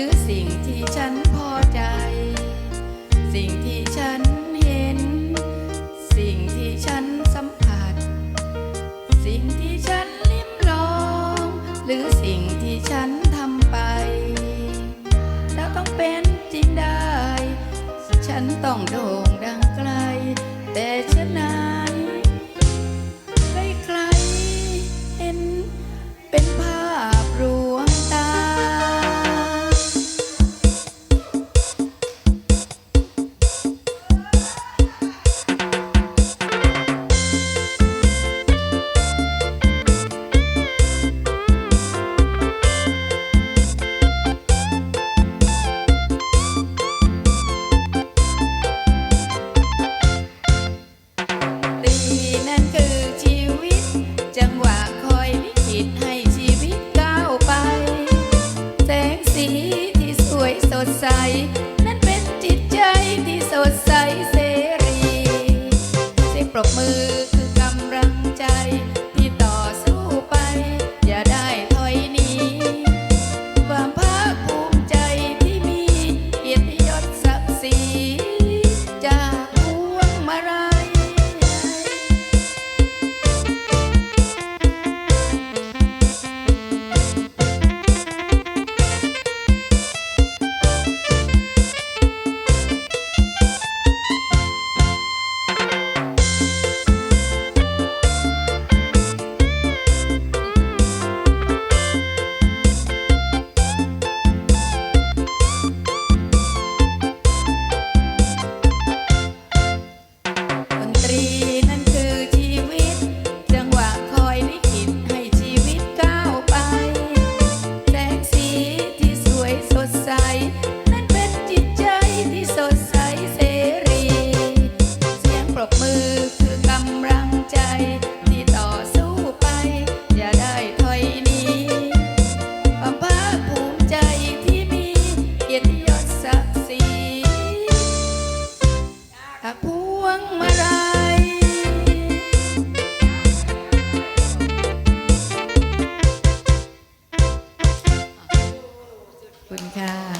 ือสิ่งที่ฉันพอใจ สิ่งที่ฉันเห็น สิ่งที่ฉันสัมผัส สิ่งที่ฉันลิ้มลอง หรือสิ่งที่ฉันทำไปแล้วต้องเป็นจริงได้ ฉันต้องโด่งดังไกล แต่ฉันนั้น ที่สวยสดใส นั้นเป็นจิตใจที่สดใสเส ค่ะ